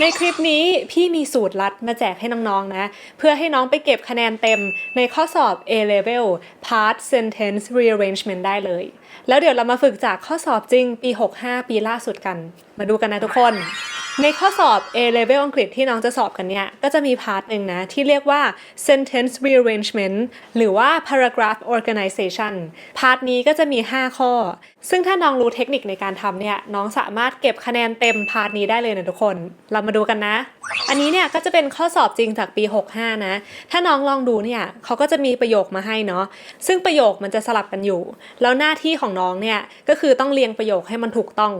ในคลิปนี้พี่มีสูตรลัดมาแจกให้น้องๆนะ เพื่อให้น้องไปเก็บคะแนนเต็มในข้อสอบ A Level Part Sentence Rearrangement ได้เลย แล้วเดี๋ยวเรามาฝึกจากข้อสอบจริงปี 65 ปีล่าสุดกัน มาดูกันนะทุกคน ในข้อสอบ A Level อังกฤษที่น้องจะสอบกันเนี่ย ก็จะมีพาร์ทหนึ่งนะ ที่เรียกว่า sentence rearrangement หรือว่า paragraph organization พาร์ทนี้ก็จะมี 5 ข้อ ซึ่งถ้าน้องรู้เทคนิคในการทำเนี่ย น้องสามารถเก็บคะแนนเต็มพาร์ทนี้ได้เลยนะทุกคน เรามาดูกันนะ อันนี้เนี่ยก็จะเป็นข้อสอบจริงจากปี 65 นะ ถ้าน้องลองดูเนี่ยเขาก็จะมีประโยคมาให้เนาะ ซึ่งประโยคมันจะสลับกันอยู่ แล้วหน้าที่ของน้องเนี่ยก็คือต้องเรียงประโยคให้มันถูกต้อง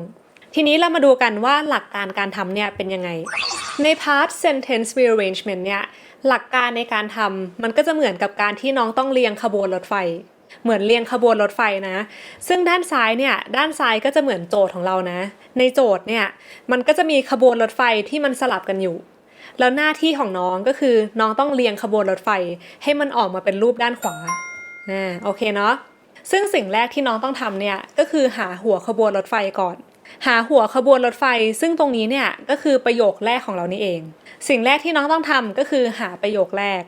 ทีนี้เรามาดูกันว่าหลักการการทำเนี่ยเป็นยังไง ใน part sentence rearrangement เนี่ยหลักการในการทำมันก็จะเหมือนกับการที่น้องต้องเรียงขบวนรถไฟ เหมือนเรียงขบวนรถไฟนะ ซึ่งด้านซ้ายเนี่ยด้านซ้ายก็จะเหมือนโจทย์ของเรานะ ในโจทย์เนี่ยมันก็จะมีขบวนรถไฟที่มันสลับกันอยู่ แล้วหน้าที่ของน้องก็คือน้องต้องเรียงขบวนรถไฟ ให้มันออกมาเป็นรูปด้านขวาอ่าโอเคเนาะซึ่งสิ่งแรกที่น้องต้องทำเนี่ยก็คือหาหัวขบวนรถไฟก่อน หาหัวขบวนรถไฟ ซึ่งตรงนี้เนี่ยก็คือประโยคแรกของเรานี่เอง สิ่งแรกที่น้องต้องทำก็คือหาประโยคแรก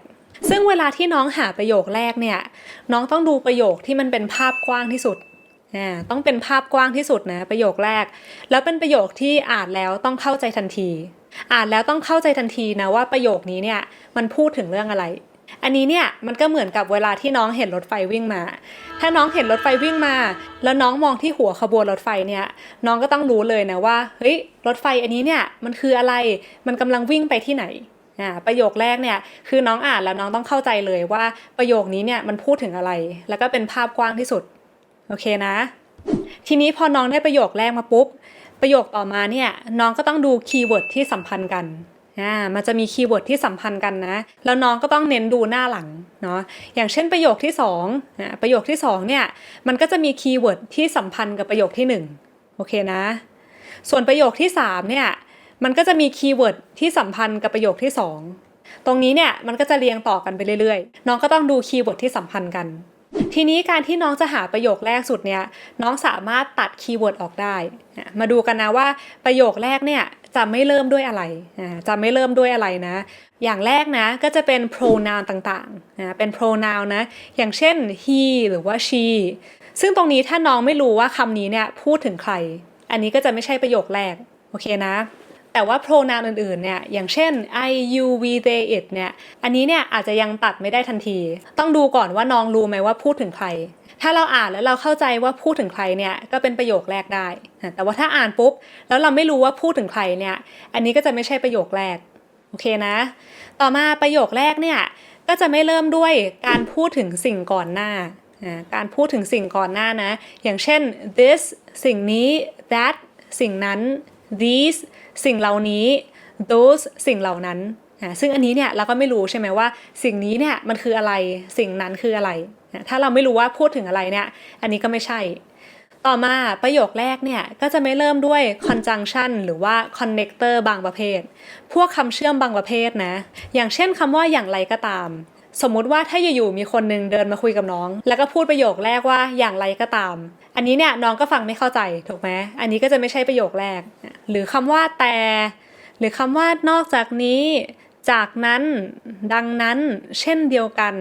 ซึ่งเวลาที่น้องหาประโยคแรกเนี่ย น้องต้องดูประโยคที่มันเป็นภาพกว้างที่สุดอ่าต้องเป็นภาพกว้างที่สุดนะประโยคแรก แล้วเป็นประโยคที่อ่านแล้วต้องเข้าใจทันที อ่านแล้วต้องเข้าใจทันทีนะว่าประโยคนี้เนี่ยมันพูดถึงเรื่องอะไร อันนี้เนี่ยมันก็เหมือนกับเวลาที่น้องเห็นรถไฟวิ่งมา ถ้าน้องเห็นรถไฟวิ่งมา แล้วน้องมองที่หัวขบวนรถไฟเนี่ยน้องก็ต้องรู้เลยนะว่าเฮ้ยรถไฟอันนี้เนี่ยมันคืออะไรมันกำลังวิ่งไปที่ไหนอ่าประโยคแรกเนี่ยคือน้องอ่านแล้วน้องต้องเข้าใจเลยว่าประโยคนี้เนี่ยมันพูดถึงอะไร แล้วก็เป็นภาพกว้างที่สุดโอเคนะ ทีนี้พอน้องได้ประโยคแรกมาปุ๊บประโยคต่อมาเนี่ยน้องก็ต้องดูคีย์เวิร์ดที่สัมพันธ์กัน อ่ามันจะมีคีย์เวิร์ดที่สัมพันธ์กันนะ แล้วน้องก็ต้องเน้นดูหน้าหลังเนาะอย่างเช่นประโยคที่2อ่าประโยคที่2เนี่ยมันก็จะมีคีย์เวิร์ดที่สัมพันธ์กับประโยคที่1โอเคนะ ส่วนประโยคที่3เนี่ยมันก็จะมีคีย์เวิร์ดที่สัมพันธ์กับประโยคที่ 2 ตรงนี้เนี่ยมันก็จะเรียงต่อกันไปเรื่อยๆ น้องก็ต้องดูคีย์เวิร์ดที่สัมพันธ์กัน ทีนี้การที่น้องจะหาประโยคแรกสุดเนี่ยน้องสามารถตัดคีย์เวิร์ดออกได้ มาดูกันนะว่าประโยคแรกเนี่ย จะไม่เริ่มด้วยอะไรอ่าจะไม่เริ่มด้วยอะไรนะ อย่างแรกนะก็จะเป็น pronoun ต่างๆนะเป็น pronoun นะ อย่างเช่น he หรือว่า she ซึ่งตรงนี้ถ้าน้องไม่รู้ว่าคำนี้เนี่ยพูดถึงใคร อันนี้ก็จะไม่ใช่ประโยคแรก โอเคนะ แต่ว่า pronoun อื่นๆเนี่ยอย่างเช่น I, you, we, they, it เนี่ยอันนี้เนี่ยอาจจะยังตัดไม่ได้ทันที ต้องดูก่อนว่าน้องรู้ไหมว่าพูดถึงใคร ถ้าเราอ่านแล้วเราเข้าใจว่าพูดถึงใครเนี่ยก็เป็นประโยคแรกได้ แต่ว่าถ้าอ่านปุ๊บแล้วเราไม่รู้ว่าพูดถึงใครเนี่ยอันนี้ก็จะไม่ใช่ประโยคแรกโอเคนะ ต่อมาประโยคแรกเนี่ยก็จะไม่เริ่มด้วยการพูดถึงสิ่งก่อนหน้า การพูดถึงสิ่งก่อนหน้านะ อย่างเช่น this สิ่งนี้ that สิ่งนั้น these สิ่งเหล่านี้ those สิ่งเหล่านั้น ซึ่งอันนี้เนี่ยเราก็ไม่รู้ใช่ไหมว่า สิ่งนี้เนี่ยมันคืออะไร สิ่งนั้นคืออะไร ถ้าเราไม่รู้ว่าพูดถึงอะไรเนี่ยอันนี้ก็ไม่ใช่ ต่อมาประโยคแรกเนี่ยก็จะไม่เริ่มด้วย conjunction หรือว่า connector บางประเภท พวกคำเชื่อมบางประเภทนะ อย่างเช่นคำว่าอย่างไรก็ตาม สมมติว่าถ้าอยู่ๆมีคนนึงเดินมาคุยกับน้อง แล้วก็พูดประโยคแรกว่าอย่างไรก็ตาม อันนี้เนี่ยน้องก็ฟังไม่เข้าใจถูกไหมอันนี้ก็จะไม่ใช่ประโยคแรก หรือคำว่าแต่ หรือคำว่านอกจากนี้ จากนั้นดังนั้นเช่นเดียวกัน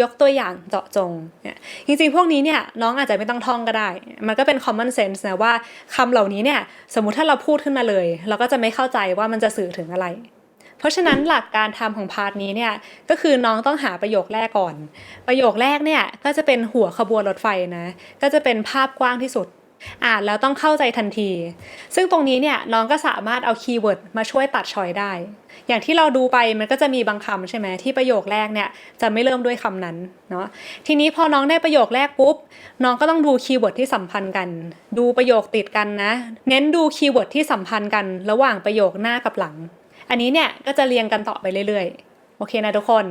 ยกตัวอย่างเจาะจงเนี่ยจริงๆพวกนี้เนี่ยน้องอาจจะไม่ต้องท่องก็ได้ มันก็เป็น common sense นะว่าคำเหล่านี้เนี่ยสมมุติถ้าเราพูดขึ้นมาเลย เราก็จะไม่เข้าใจว่ามันจะสื่อถึงอะไร เพราะฉะนั้นหลักการทำของพาร์ทนี้เนี่ยก็คือน้องต้องหาประโยคแรกก่อน ประโยคแรกเนี่ยก็จะเป็นหัวขบวนรถไฟนะก็จะเป็นภาพกว้างที่สุดอ่านแล้วต้องเข้าใจทันที ซึ่งตรงนี้เนี่ยน้องก็สามารถเอาคีย์เวิร์ดมาช่วยตัดชอยได้ อย่างที่เราดูไปมันก็จะมีบางคำใช่ไหมที่ประโยคแรกเนี่ยจะไม่เริ่มด้วยคำนั้นเนาะทีนี้พอน้องได้ประโยคแรกปุ๊บ น้องก็ต้องดูคีย์เวิร์ดที่สัมพันธ์กัน ดูประโยคติดกันนะ เน้นดูคีย์เวิร์ดที่สัมพันธ์กัน ระหว่างประโยคหน้ากับหลัง อันนี้เนี่ยก็จะเรียงกันต่อไปเรื่อยๆ โอเคนะทุกคน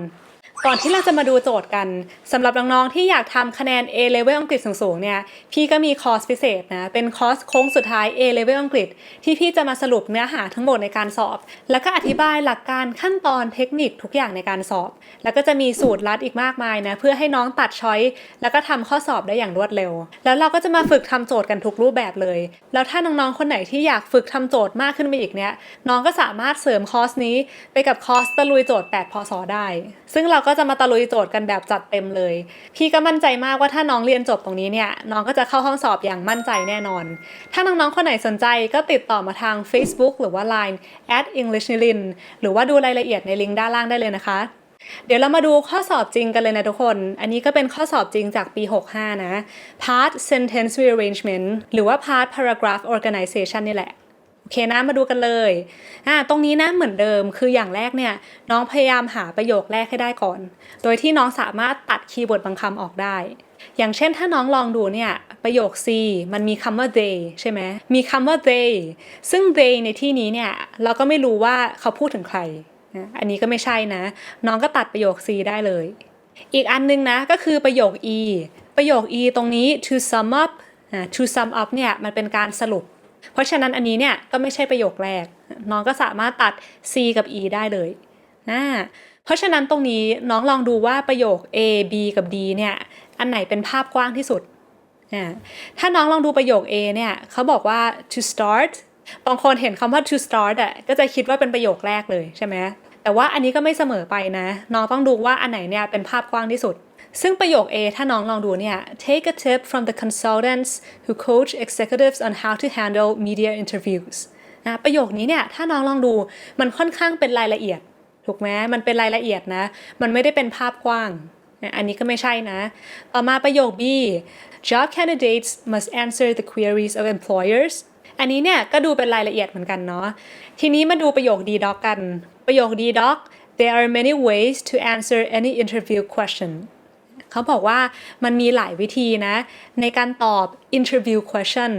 ก่อนที่เราจะมาดูโจทย์กันสำหรับน้องๆที่อยากทำคะแนน A level อังกฤษสูงๆเนี่ยพี่ก็มีคอร์สพิเศษนะเป็นคอร์สโค้งสุดท้าย A level อังกฤษ ที่พี่จะมาสรุปเนื้อหาทั้งหมดในการสอบ แล้วก็อธิบายหลักการขั้นตอนเทคนิคทุกอย่างในการสอบ แล้วก็จะมีสูตรลัดอีกมากมายนะเพื่อให้น้องตัดช้อยแล้วก็ทำข้อสอบได้อย่างรวดเร็ว แล้วเราก็จะมาฝึกทำโจทย์กันทุกรูปแบบเลย แล้วถ้าน้องๆคนไหนที่อยากฝึกทำโจทย์มากขึ้นไปอีกเนี่ยน้องก็สามารถเสริมคอร์สนี้ไปกับคอร์สตะลุยโจทย์ 8 พศได้ ซึ่งเราก็จะมาตะลุยโจทย์กันแบบจัดเต็มเลย พี่ก็มั่นใจมากว่าถ้าน้องเรียนจบตรงนี้เนี่ยน้องก็จะเข้าห้องสอบอย่างมั่นใจแน่นอน ถ้าน้องๆ คนไหนสนใจก็ติดต่อมาทาง Facebook หรือว่า Line at English Nilin หรือว่าดูรายละเอียดในลิงก์ด้านล่างได้เลยนะคะ เดี๋ยวเรามาดูข้อสอบจริงกันเลยนะทุกคน อันนี้ก็เป็นข้อสอบจริงจากปี 65 นะ part sentence rearrangement หรือว่า part paragraph organization นี่แหละ โอเคนะมาดูกันเลยอ่าตรงนี้นะเหมือนเดิมคืออย่างแรกเนี่ยน้องพยายามหาประโยคแรกให้ได้ก่อน โดยที่น้องสามารถตัดคีย์เวิร์ดบางคำออกได้ อย่างเช่นถ้าน้องลองดูเนี่ยประโยค C มันมีคำว่า they ใช่ไหมมีคำว่า they ซึ่ง they ในที่นี้เนี่ยเราก็ไม่รู้ว่าเขาพูดถึงใคร อันนี้ก็ไม่ใช่นะ น้องก็ตัดประโยค C ได้เลย อีกอันนึงนะก็คือประโยค E ประโยค E ตรงนี้ to sum up to sum up เนี่ยมันเป็นการสรุป เพราะฉะนั้นอันนี้เนี่ยก็ไม่ใช่ประโยคแรก น้องก็สามารถตัด C กับ E ได้เลยนะเพราะฉะนั้นตรงนี้น้องลองดูว่าประโยค A B กับ D เนี่ยอันไหนเป็นภาพกว้างที่สุดอ่าถ้าน้องลองดูประโยค A เนี่ยเขาบอกว่า to start บางคนเห็นคำว่า to start อะก็จะคิดว่าเป็นประโยคแรกเลยใช่ไหมแต่ว่าอันนี้ก็ไม่เสมอไปนะ น้องต้องดูว่าอันไหนเนี่ยเป็นภาพกว้างที่สุด ซึ่งประโยค A ถ้าน้องลองดูเนี่ย take a tip from the consultants who coach executives on how to handle media interviews นะประโยคนี้เนี่ยถ้าน้องลองดูมันค่อนข้างเป็นรายละเอียด ถูกไหมมันเป็นรายละเอียดนะ มันไม่ได้เป็นภาพกว้าง อันนี้ก็ไม่ใช่นะ ต่อมาประโยค B job candidates must answer the queries of employers อันนี้เนี่ยก็ดูเป็นรายละเอียดเหมือนกันเนาะทีนี้มาดูประโยค D doc กัน ประโยค D doc there are many ways to answer any interview question เขาบอกว่ามันมีหลายวิธีนะ ในการตอบ interview question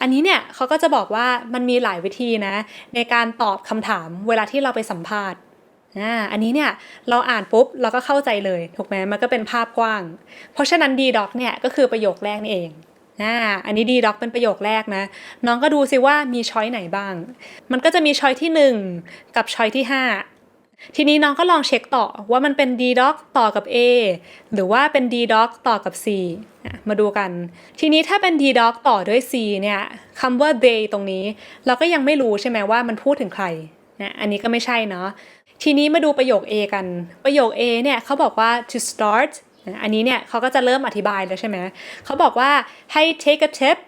อันนี้เนี่ยเขาก็จะบอกว่ามันมีหลายวิธีนะ ในการตอบคำถามเวลาที่เราไปสัมภาษณ์อ่าอันนี้เนี่ยเราอ่านปุ๊บเราก็เข้าใจเลยถูกไหมมันก็เป็นภาพกว้าง เพราะฉะนั้น D doc เนี่ยก็คือประโยคแรกนี่เองอ่าอันนี้ D doc เป็นประโยคแรกนะ น้องก็ดูสิว่ามีช้อยไหนบ้าง มันก็จะมีช้อยที่ 1 กับช้อยที่ 5 ทีนี้น้องก็ลองเช็คต่อว่ามันเป็น D doc ต่อกับ A หรือว่าเป็น D doc ต่อกับ C มาดูกัน ทีนี้ถ้าเป็น D doc ต่อด้วย C เนี่ยคำว่า they ตรงนี้ เราก็ยังไม่รู้ใช่ไหมว่ามันพูดถึงใครนะอันนี้ก็ไม่ใช่เนาะทีนี้มาดูประโยค A กัน ประโยค A เนี่ยเขาบอกว่า to start อันนี้เนี่ยเขาก็จะเริ่มอธิบายแล้วใช่ไหมเขาบอกว่าให้ take a tip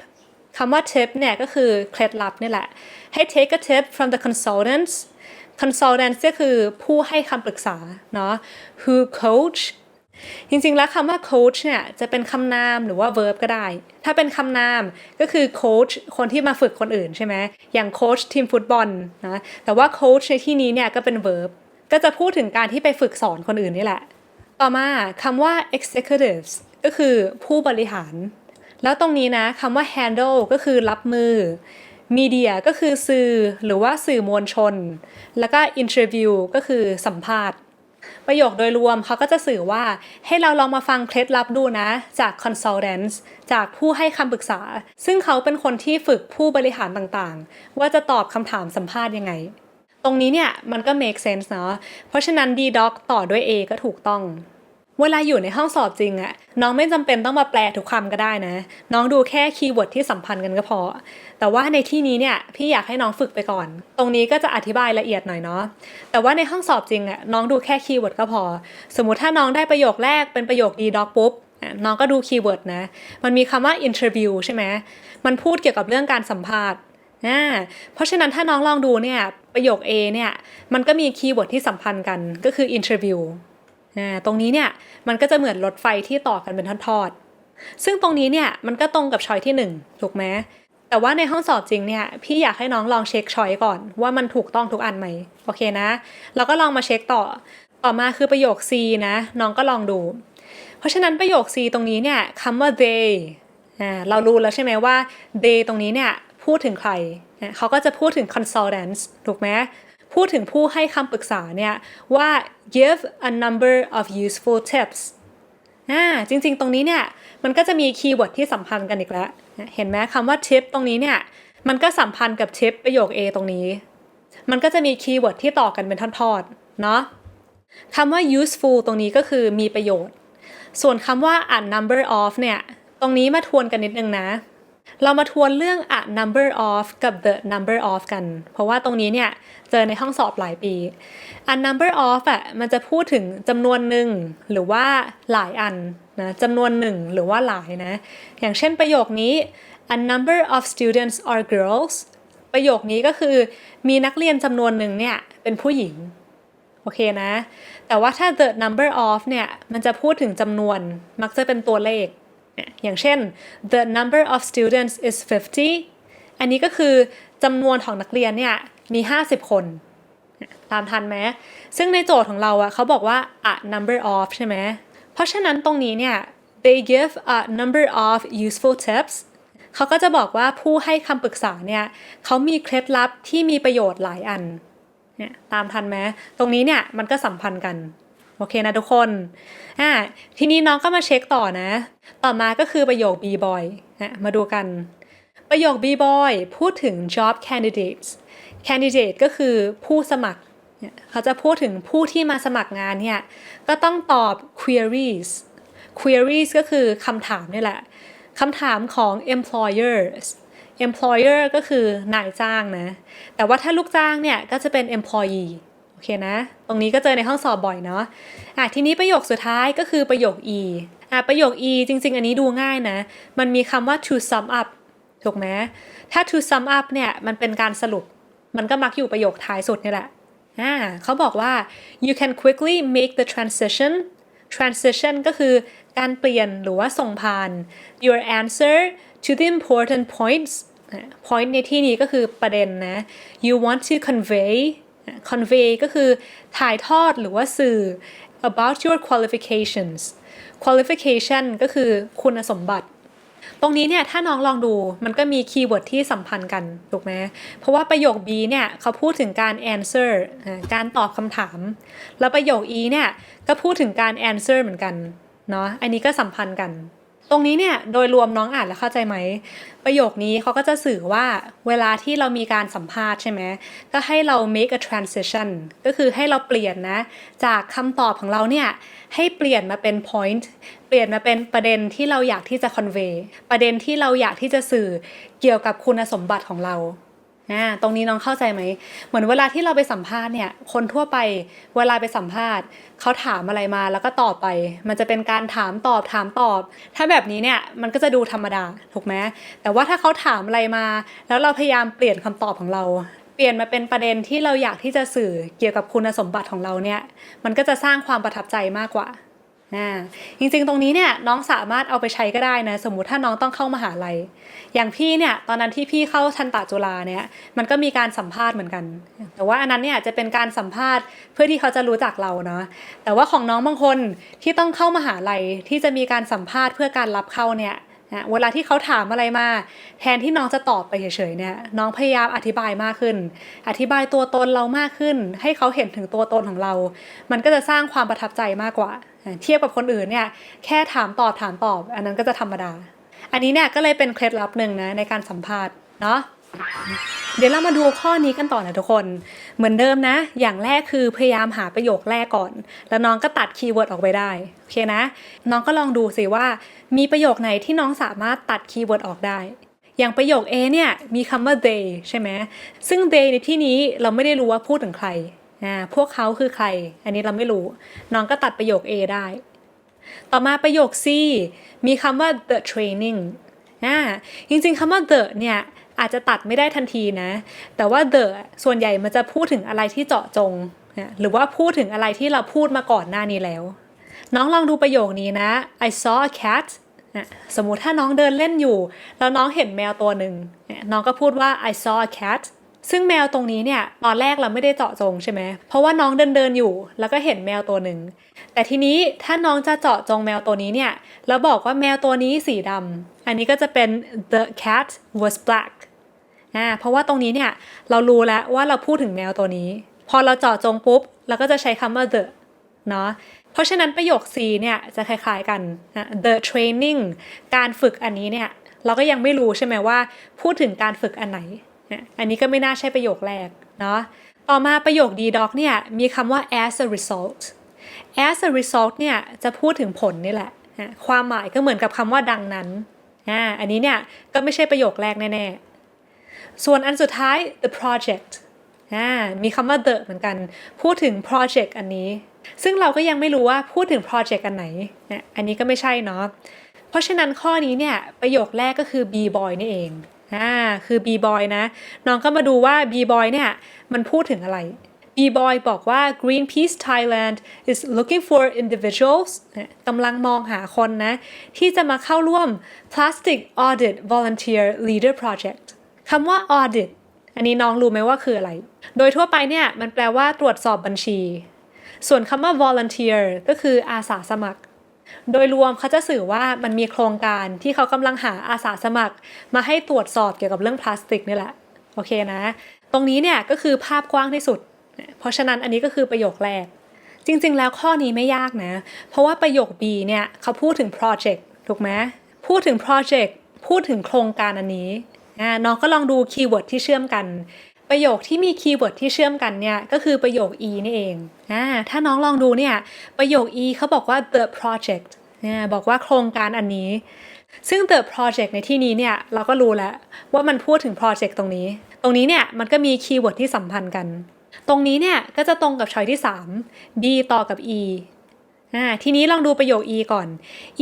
คำว่า tip เนี่ยก็คือเคล็ดลับนี่แหละให้ take a tip from the consultants consultant ก็คือผู้ให้คำปรึกษาเนาะ who coach จริงๆ แล้วคำว่า coach เนี่ยจะเป็นคำนามหรือว่า verb ก็ได้ ถ้าเป็นคำนามก็คือ coach คนที่มาฝึกคนอื่นใช่ไหมอย่างโค้ชทีมฟุตบอลนะแต่ว่า coach ในที่นี้เนี่ยก็เป็น verb ก็จะพูดถึงการที่ไปฝึกสอนคนอื่นนี่แหละ ต่อมาคำว่า executives ก็คือผู้บริหาร แล้วตรงนี้นะคำว่า handle ก็คือรับมือ media ก็คือสื่อหรือว่าสื่อมวลชน แล้วก็ interview ก็คือสัมภาษณ์ประโยคโดยรวมเขาก็จะสื่อว่าให้เราลองมาฟังเคล็ดลับดูนะ จาก consultants จากผู้ให้คำปรึกษา ซึ่งเขาเป็นคนที่ฝึกผู้บริหารต่างๆ ว่าจะตอบคำถามสัมภาษณ์ยังไง ตรงนี้เนี่ยมันก็ make sense เนาะเพราะฉะนั้น D doc ต่อด้วย A ก็ถูกต้อง เวลาอยู่ในห้องสอบจริงอะน้องไม่จำเป็นต้องมาแปลทุกคำก็ได้นะ น้องดูแค่คีย์เวิร์ดที่สัมพันธ์กันก็พอ แต่ว่าในที่นี้เนี่ยพี่อยากให้น้องฝึกไปก่อน ตรงนี้ก็จะอธิบายละเอียดหน่อยเนาะแต่ว่าในห้องสอบจริงอะน้องดูแค่คีย์เวิร์ดก็พอ สมมติถ้าน้องได้ประโยคแรกเป็นประโยค D doc ปุ๊บน้องก็ดูคีย์เวิร์ดนะ มันมีคำว่า interview ใช่ไหม มันพูดเกี่ยวกับเรื่องการสัมภาษณ์อ่าเพราะฉะนั้นถ้าน้องลองดูเนี่ยประโยค A เนี่ย มันก็มีคีย์เวิร์ดที่สัมพันธ์กันก็คือ interview อ่าตรงนี้เนี่ยมันก็จะเหมือนรถไฟที่ต่อกันเป็นทอดๆซึ่งตรงนี้เนี่ยมันก็ตรงกับชอยที่ 1 ถูกไหมแต่ว่าในห้องสอบจริงเนี่ยพี่อยากให้น้องลองเช็คชอยก่อนว่ามันถูกต้องทุกอันไหมโอเคนะเราก็ลองมาเช็คต่อ ต่อมาคือประโยค C นะ น้องก็ลองดู เพราะฉะนั้นประโยค C ตรงนี้เนี่ยคำว่า they อ่าเรารู้แล้วใช่ไหมว่า they ตรงนี้เนี่ยพูดถึงใคร เขาก็จะพูดถึง consultants ถูกไหม พูดถึงผู้ให้คำปรึกษาเนี่ยว่า give a number of useful tips อ่าจริงๆ ตรงนี้เนี่ยมันก็จะมีคีย์เวิร์ดที่สัมพันธ์กันอีกแล้ว เห็นไหมคำว่า tip ตรงนี้เนี่ยมันก็สัมพันธ์กับ tip ประโยค A ตรงนี้ มันก็จะมีคีย์เวิร์ดที่ต่อกันเป็นทอดๆเนาะคำว่า useful ตรงนี้ก็คือมีประโยชน์ ส่วนคำว่า a number of เนี่ย ตรงนี้มาทวนกันนิดนึงนะ เรามาทวนเรื่อง a number of กับ the number of กัน เพราะว่าตรงนี้เนี่ย เจอในห้องสอบหลายปี a number of อะมันจะพูดถึงจำนวนหนึ่งหรือว่าหลายอันนะจำนวนหนึ่งหรือว่าหลายนะ อย่างเช่นประโยคนี้ a number of students are girls ประโยคนี้ก็คือมีนักเรียนจำนวนหนึ่งเนี่ย เป็นผู้หญิง โอเคนะ แต่ว่าถ้า the number of เนี่ย มันจะพูดถึงจำนวนมักจะเป็นตัวเลข เนี่ยอย่างเช่น the number of students is 50 อันนี้ก็คือจำนวนของนักเรียนเนี่ยมี 50 คนตามทันไหมซึ่งในโจทย์ของเราอะเขาบอกว่า a number of ใช่ไหมเพราะฉะนั้นตรงนี้เนี่ย they give a number of useful tips เขาก็จะบอกว่าผู้ให้คำปรึกษาเนี่ยเขามีเคล็ดลับที่มีประโยชน์หลายอันเนี่ยตามทันไหมตรงนี้เนี่ยมันก็สัมพันธ์กัน โอเคนะทุกคนอ่าทีนี้น้องก็มาเช็คต่อนะ ต่อมาก็คือประโยค B boy นะมาดูกัน ประโยค B boy พูดถึง job candidates candidate ก็คือผู้สมัคร เขาจะพูดถึงผู้ที่มาสมัครงานเนี่ย ก็ต้องตอบ queries queries ก็คือคำถามนี่แหละคำถามของ employers employer ก็คือนายจ้างนะ แต่ว่าถ้าลูกจ้างเนี่ย ก็จะเป็น employee อเคนะ ตรงนี้ก็เจอในห้องสอบบ่อยเนาะอะทีนี้ประโยคสุดท้ายก็คือประโยค e อะประโยค e จริง ๆ อันนี้ดูง่ายนะ มันมีคำว่า to sum up ถูกไหมถ้า to sum up เนี่ยมันเป็นการสรุป มันก็มักอยู่ประโยคท้ายสุดนี่แหละอ่าเขาบอกว่า you can quickly make the transition transition ก็คือการเปลี่ยนหรือว่าส่งผ่าน your answer to the important points point ในที่นี้ก็คือประเด็นนะ you want to convey convey ก็คือถ่ายทอดหรือว่าสื่อ about your qualifications qualification ก็คือคุณสมบัติ ตรงนี้เนี่ยถ้าน้องลองดูมันก็มีคีย์เวิร์ดที่สัมพันธ์กัน ถูกไหมเพราะว่าประโยค B เนี่ยเขาพูดถึงการ answer การตอบคำถาม แล้วประโยค E เนี่ยก็พูดถึงการ answer เหมือนกันเนาะอันนี้ก็สัมพันธ์กัน ตรงนี้เนี่ยโดยรวมน้องอ่านแล้วเข้าใจไหม ประโยคนี้เขาก็จะสื่อว่าเวลาที่เรามีการสัมภาษณ์ใช่ไหมก็ให้เรา make a transition ก็คือให้เราเปลี่ยนนะ จากคำตอบของเราเนี่ยให้เปลี่ยนมาเป็น point เปลี่ยนมาเป็นประเด็นที่เราอยากที่จะ convey ประเด็นที่เราอยากที่จะสื่อเกี่ยวกับคุณสมบัติของเรา อ่าตรงนี้น้องเข้าใจไหม เหมือนเวลาที่เราไปสัมภาษณ์เนี่ย คนทั่วไปเวลาไปสัมภาษณ์ เขาถามอะไรมาแล้วก็ตอบไป มันจะเป็นการถามตอบถามตอบ ถ้าแบบนี้เนี่ยมันก็จะดูธรรมดาถูกไหมแต่ว่าถ้าเขาถามอะไรมา แล้วเราพยายามเปลี่ยนคำตอบของเรา เปลี่ยนมาเป็นประเด็นที่เราอยากที่จะสื่อเกี่ยวกับคุณสมบัติของเราเนี่ย มันก็จะสร้างความประทับใจมากกว่า อ่าจริงๆ ตรงนี้เนี่ยน้องสามารถเอาไปใช้ก็ได้นะ สมมุติถ้าน้องต้องเข้ามหาลัย อย่างพี่เนี่ยตอนนั้นที่พี่เข้าทันตาจุฬาเนี่ยมันก็มีการสัมภาษณ์เหมือนกัน แต่ว่าอันนั้นเนี่ยจะเป็นการสัมภาษณ์เพื่อที่เขาจะรู้จักเราเนาะแต่ว่าของน้องบางคนที่ต้องเข้ามหาลัยที่จะมีการสัมภาษณ์เพื่อการรับเข้าเนี่ยนะเวลาที่เขาถามอะไรมา แทนที่น้องจะตอบไปเฉยๆเนี่ยน้องพยายามอธิบายมากขึ้น อธิบายตัวตนเรามากขึ้น ให้เขาเห็นถึงตัวตนของเรา มันก็จะสร้างความประทับใจมากกว่า เทียบกับคนอื่นเนี่ยแค่ถามตอบถามตอบ อันนั้นก็จะธรรมดา อันนี้เนี่ยก็เลยเป็นเคล็ดลับหนึ่งนะในการสัมภาษณ์เนาะเดี๋ยวเรามาดูข้อนี้กันต่อนะทุกคน เหมือนเดิมนะ อย่างแรกคือพยายามหาประโยคแรกก่อน แล้วน้องก็ตัดคีย์เวิร์ดออกไปได้ โอเคนะ น้องก็ลองดูสิว่า มีประโยคไหนที่น้องสามารถตัดคีย์เวิร์ดออกได้ อย่างประโยค A เนี่ยมีคำว่า they ใช่ไหม ซึ่ง they ในที่นี้เราไม่ได้รู้ว่าพูดถึงใคร อ่าพวกเขาคือใคร อันนี้เราไม่รู้ น้องก็ตัดประโยค A ได้ ต่อมาประโยค C มีคำว่า the training อ่าจริงๆคำว่า the เนี่ยอาจจะตัดไม่ได้ทันทีนะ แต่ว่า the ส่วนใหญ่มันจะพูดถึงอะไรที่เจาะจง หรือว่าพูดถึงอะไรที่เราพูดมาก่อนหน้านี้แล้ว น้องลองดูประโยคนี้นะ I saw a cat สมมุติถ้าน้องเดินเล่นอยู่ แล้วน้องเห็นแมวตัวหนึ่ง น้องก็พูดว่า I saw a cat ซึ่งแมวตรงนี้เนี่ยตอนแรกเราไม่ได้เจาะจงใช่ไหมเพราะว่าน้องเดินเดินอยู่ แล้วก็เห็นแมวตัวหนึ่งแต่ทีนี้ถ้าน้องจะเจาะจงแมวตัวนี้เนี่ยแล้วบอกว่าแมวตัวนี้สีดำอันนี้ก็จะเป็น the cat was black อ่าเพราะว่าตรงนี้เนี่ยเรารู้แล้วว่าเราพูดถึงแมวตัวนี้ พอเราเจาะจงปุ๊บเราก็จะใช้คำว่า the เนาะเพราะฉะนั้นประโยค C เนี่ยจะคล้ายๆกันนะ the training การฝึกอันนี้เนี่ยเราก็ยังไม่รู้ใช่ไหมว่า พูดถึงการฝึกอันไหน อันนี้ก็ไม่น่าใช่ประโยคแรกเนาะต่อมาประโยค D doc เนี่ยมีคำว่า as a result as a result เนี่ยจะพูดถึงผลนี่แหละ ความหมายก็เหมือนกับคำว่าดังนั้นอันนี้เนี่ยก็ไม่ใช่ประโยคแรกแน่ๆ ส่วนอันสุดท้าย the project อ่ามีคำว่า the เหมือนกัน พูดถึง project อันนี้ ซึ่งเราก็ยังไม่รู้ว่าพูดถึง project อันไหนนะอันนี้ก็ไม่ใช่เนาะ เพราะฉะนั้นข้อนี้เนี่ยประโยคแรกก็คือ b boy นี่เอง อ่าคือ b boy นะ น้องก็มาดูว่า b boy เนี่ยมันพูดถึงอะไร b boy บอกว่า Greenpeace Thailand is looking for individuals นะกำลังมองหาคนนะ ที่จะมาเข้าร่วม Plastic Audit Volunteer Leader Project คำว่า audit อันนี้น้องรู้ไหมว่าคืออะไร โดยทั่วไปเนี่ยมันแปลว่าตรวจสอบบัญชี ส่วนคำว่า volunteer ก็คืออาสาสมัคร โดยรวมเขาจะสื่อว่ามันมีโครงการที่เขากำลังหาอาสาสมัคร มาให้ตรวจสอบเกี่ยวกับเรื่องพลาสติกนี่แหละโอเคนะ ตรงนี้เนี่ยก็คือภาพกว้างที่สุด เพราะฉะนั้นอันนี้ก็คือประโยคแรก จริงๆ แล้วข้อนี้ไม่ยากนะ เพราะว่าประโยค B เนี่ยเขาพูดถึง project ถูกไหมพูดถึง project พูดถึงโครงการอันนี้น้องก็ลองดูคีย์เวิร์ดที่เชื่อมกัน ประโยคที่มีคีย์เวิร์ดที่เชื่อมกันเนี่ยก็คือประโยค e นี่เองอ่าถ้าน้องลองดูเนี่ยประโยค e เขาบอกว่า the project เนี่ยบอกว่าโครงการอันนี้ ซึ่ง the project ในที่นี้เนี่ยเราก็รู้แล้วว่ามันพูดถึง project ตรงนี้ ตรงนี้เนี่ยมันก็มีคีย์เวิร์ดที่สัมพันธ์กัน ตรงนี้เนี่ยก็จะตรงกับช้อยที่3 b ต่อกับ e ทีนี้ลองดูประโยค e ก่อน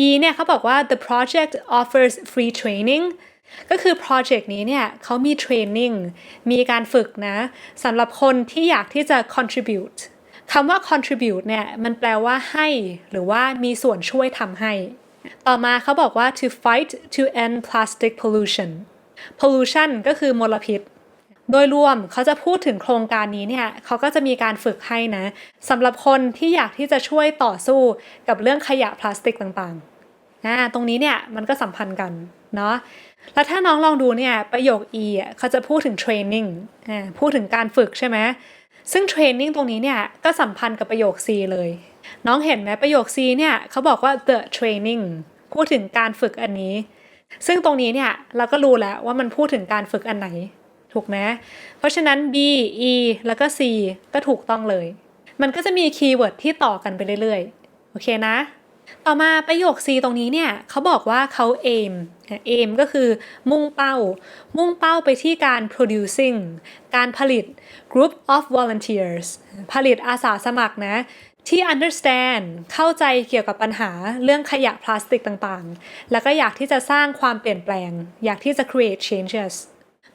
e เนี่ยเขาบอกว่า the project offers free training ก็คือ project นี้เนี่ยเขามี training มีการฝึกนะสำหรับคนที่อยากที่จะ contribute คำว่า contribute เนี่ยมันแปลว่าให้หรือว่ามีส่วนช่วยทำให้ ต่อมาเขาบอกว่า to fight to end plastic pollution pollution ก็คือมลพิษ โดยรวมเขาจะพูดถึงโครงการนี้เนี่ยเขาก็จะมีการฝึกให้นะสำหรับคนที่อยากที่จะช่วยต่อสู้กับเรื่องขยะพลาสติกต่างๆ อ่าตรงนี้เนี่ยมันก็สัมพันธ์กันเนาะแล้วถ้าน้องลองดูเนี่ยประโยค e อะเขาจะพูดถึง training อ่าพูดถึงการฝึกใช่ไหมซึ่ง training ตรงนี้เนี่ยก็สัมพันธ์กับประโยค c เลย น้องเห็นไหมประโยค c เนี่ยเขาบอกว่า the training พูดถึงการฝึกอันนี้ ซึ่งตรงนี้เนี่ยเราก็รู้แล้วว่ามันพูดถึงการฝึกอันไหนถูกไหมเพราะฉะนั้น B E แล้วก็ C ก็ถูกต้องเลย มันก็จะมีคีย์เวิร์ดที่ต่อกันไปเรื่อยๆ โอเคนะ ต่อมาประโยค C ตรงนี้เนี่ยเขาบอกว่าเขา aim aim ก็คือมุ่งเป้า มุ่งเป้าไปที่การ producing การผลิต group of volunteers ผลิตอาสาสมัครนะที่ understand เข้าใจเกี่ยวกับปัญหาเรื่องขยะพลาสติกต่างๆ แล้วก็อยากที่จะสร้างความเปลี่ยนแปลง อยากที่จะ create changes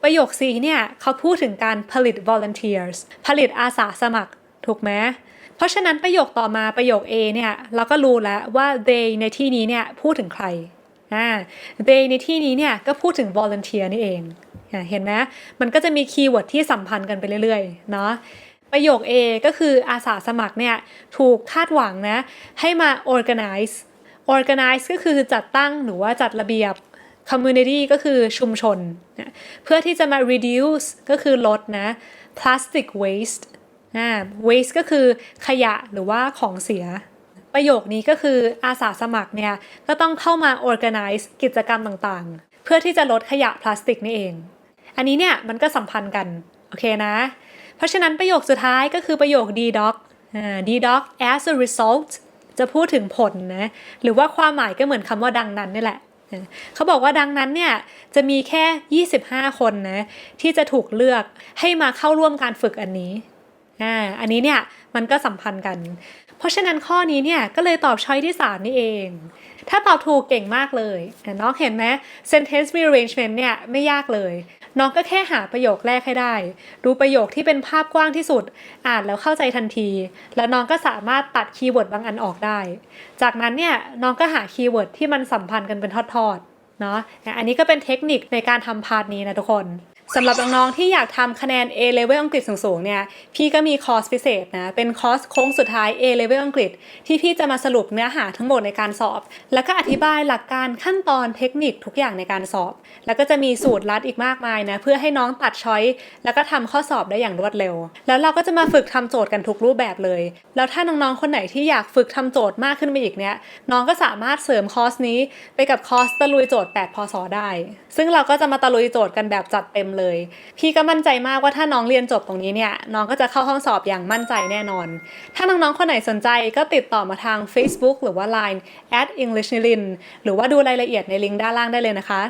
ประโยค C เนี่ยเขาพูดถึงการผลิต volunteers ผลิตอาสาสมัคร ถูกไหม เพราะฉะนั้นประโยคต่อมาประโยค A เนี่ยเราก็รู้แล้วว่า they ในที่นี้เนี่ยพูดถึงใครอ่า they ในที่นี้เนี่ยก็พูดถึง volunteer นี่เองเห็นไหมมันก็จะมีคีย์เวิร์ดที่สัมพันธ์กันไปเรื่อยๆเนาะประโยค A ก็คืออาสาสมัครเนี่ยถูกคาดหวังนะให้มา organize organize ก็คือจัดตั้งหรือว่าจัดระเบียบ community ก็คือชุมชนนะเพื่อที่จะมา reduce ก็คือลดนะ plastic waste อ่า waste ก็คือขยะหรือว่าของเสีย ประโยคนี้ก็คืออาสาสมัครเนี่ย ก็ต้องเข้ามา organize กิจกรรมต่างๆ เพื่อที่จะลดขยะพลาสติกนี่เอง อันนี้เนี่ยมันก็สัมพันธ์กัน โอเคนะ เพราะฉะนั้นประโยคสุดท้ายก็คือประโยค d doc อ่า d doc as a result จะพูดถึงผลนะ หรือว่าความหมายก็เหมือนคำว่าดังนั้นนี่แหละเขาบอกว่าดังนั้นเนี่ยจะมีแค่ 25 คนนะที่จะถูกเลือกให้มาเข้าร่วมการฝึกอันนี้ อ่าอันนี้เนี่ยมันก็สัมพันธ์กัน เพราะฉะนั้นข้อนี้เนี่ยก็เลยตอบช้อยที่ 3 นี่เอง ถ้าตอบถูกเก่งมากเลยน้องเห็นไหม sentence rearrangement เนี่ยไม่ยากเลย น้องก็แค่หาประโยคแรกให้ได้ ดูประโยคที่เป็นภาพกว้างที่สุด อ่านแล้วเข้าใจทันที แล้วน้องก็สามารถตัดคีย์เวิร์ดบางอันออกได้ จากนั้นเนี่ยน้องก็หาคีย์เวิร์ดที่มันสัมพันธ์กันเป็นทอดๆเนาะอันนี้ก็เป็นเทคนิคในการทำพาร์ทนี้นะทุกคน สำหรับน้องๆที่อยากทำคะแนน A level อังกฤษสูงๆเนี่ย พี่ก็มีคอร์สพิเศษนะ เป็นคอร์สโค้งสุดท้าย A level อังกฤษ ที่พี่จะมาสรุปเนื้อหาทั้งหมดในการสอบ แล้วก็อธิบายหลักการขั้นตอนเทคนิคทุกอย่างในการสอบ แล้วก็จะมีสูตรลัดอีกมากมายนะ เพื่อให้น้องตัดช้อยแล้วก็ทำข้อสอบได้อย่างรวดเร็ว แล้วเราก็จะมาฝึกทำโจทย์กันทุกรูปแบบเลย แล้วถ้าน้องๆคนไหนที่อยากฝึกทำโจทย์มากขึ้นไปอีกเนี่ย น้องก็สามารถเสริมคอร์สนี้ ไปกับคอร์สตะลุยโจทย์ 8 พศได้ ซึ่งเราก็จะมาตะลุยโจทย์กันแบบจัดเต็มเลยพี่ก็มั่นใจมากว่าถ้าน้องเรียนจบตรงนี้เนี่ยน้องก็จะเข้าห้องสอบอย่างมั่นใจแน่นอน ถ้าน้องๆคนไหนสนใจก็ติดต่อมาทาง Facebook หรือว่า Line at English Nilin หรือว่าดูรายละเอียดในลิงก์ด้านล่างได้เลยนะคะ